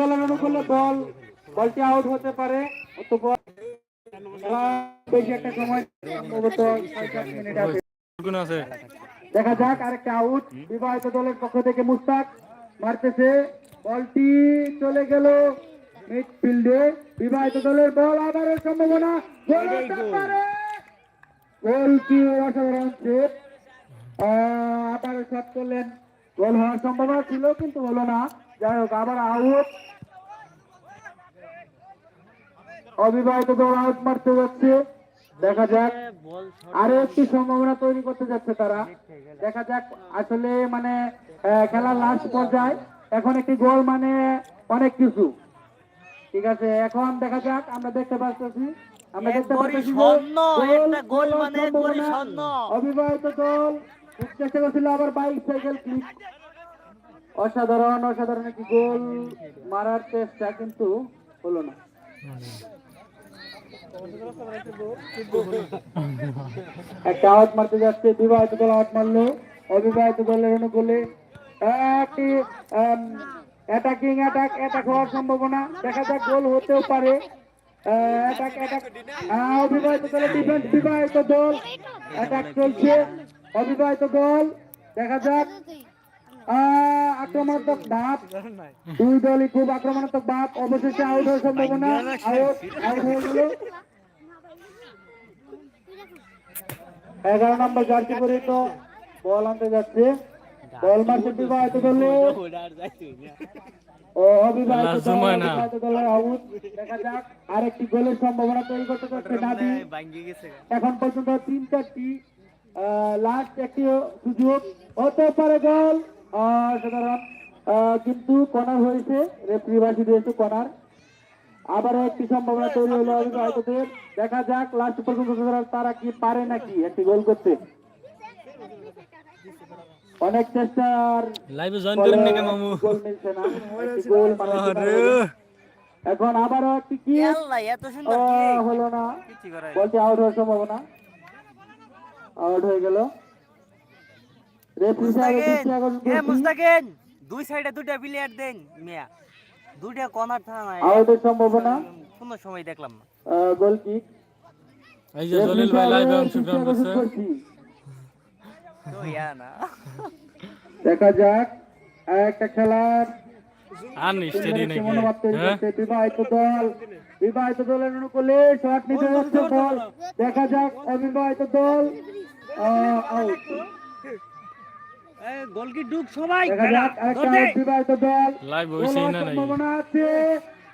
দলের বল বলটি আউট হতে পারে অতঃপর খেলা বেশি একটা সময় সম্ভবত মিনিট আছে। দেখা যাক আরেকটা আউট বিবাহিত দলের পক্ষ থেকে মুস্তাক মারতেছে। বলটি চলে গেল মিডফিল্ডে। বিবাহিত দলের বল আবারের সম্ভাবনা। গোল হতে পারে। কি অসাধারণ। সম্ভাবনা ছিল কিন্তু হলো না। যাই হোক আবার আউট। অবিবাহিত দল আউট মারতে যাচ্ছে। দেখা যাক। আরও একটি সম্ভাবনা তৈরি করতে যাচ্ছে তারা। দেখা যাক আসলে মানে খেলার লাস্ট পর্যায়ে। এখন একটি গোল মানে অনেক কিছু। ঠিক আছে এখন দেখা যাক আমরা দেখতে পাচ্ছি আমরা দেখতে পাচ্ছি গোল মানে। অবিবাহিত দল চেষ্টা করছিল আবার বাইক সাইকেল ক্লিক। অসাধারণ অসাধারণ একটি গোল মারার চেষ্টা কিন্তু হলো না। একটা আউট মারতে যাচ্ছে, বিবাহিত দল আউট মারলো, অবিবাহিত দলের অনুকূলে একটি অ্যাটাকিং অ্যাটাক অ্যাটাক হওয়ার সম্ভাবনা। দেখা যাক গোল হতেও পারে। অ্যাটাক অ্যাটাক অবিবাহিত দলের ডিফেন্স বিবাহিত দল অ্যাটাক চলছে। অবিবাহিত দল, দেখা যাক। আক্রমণাত্মক ভাব দুই দলই খুব আক্রমণাত্মক ভাব অবশেষে আউট হওয়ার সম্ভাবনা। আউট আউট হয়ে গেল। এগারো নম্বর জার্সি পরে তো বল আনতে যাচ্ছে। বল মারছে বিবাহিত দলে। ও অবিবাহিত সময় না। দলের আউট দেখা যাক আরেকটি গোলের সম্ভাবনা তৈরি করতে যাচ্ছে নাবি এখন পর্যন্ত তিন চারটি লাস্ট একটি সুযোগ। হতে পারে গোল। সাধারণ কিন্তু কর্নার হয়েছে। রেফারি বাসি দিয়েছে কর্নার আবারও একটি সম্ভাবনা তৈরি হলো অবিবাহিতদের দেখা যাক লাস্ট পর্যন্ত তারা- কি পারে নাকি একটি গোল করতে। অনেক চেষ্টার লাইভে জয়েন করেন নাকি মামু? গোল মিলছে না। এখন আবারও একটি কি আল্লাহ এত সুন্দর আহ, হলো না। বলটি আউট হওয়ার সম্ভাবনা। আউট হয়ে গেল রেফারি সাহেব মুস্তাকিন দৃষ্টি আকর্ষণ এ মুস্তাকিন! দুই সাইডে দুইটা প্লেয়ার দেন মিয়া। দুইটা কর্নার থাকা নাই আউটের সম্ভাবনা? কোনো সময় দেখলাম না। Goal kick. এই যে জলিল ভাই লাইভে অংশগ্রহণ করছে। তো ইয়া না। দেখা যাক একটা খেলার। আর নিশ্চয়ই নাকি? মনোভাব তৈরি হ্যাঁ? করছে বিবাহিত দল। বিবাহিত দলের অনুকূলে শট নিতে যাচ্ছে বল। দেখা যাক অবিবাহিত দল আউট গোল ডুক ডুব সবাই লাইভ গোল না নাই? সম্ভাবনা আছে?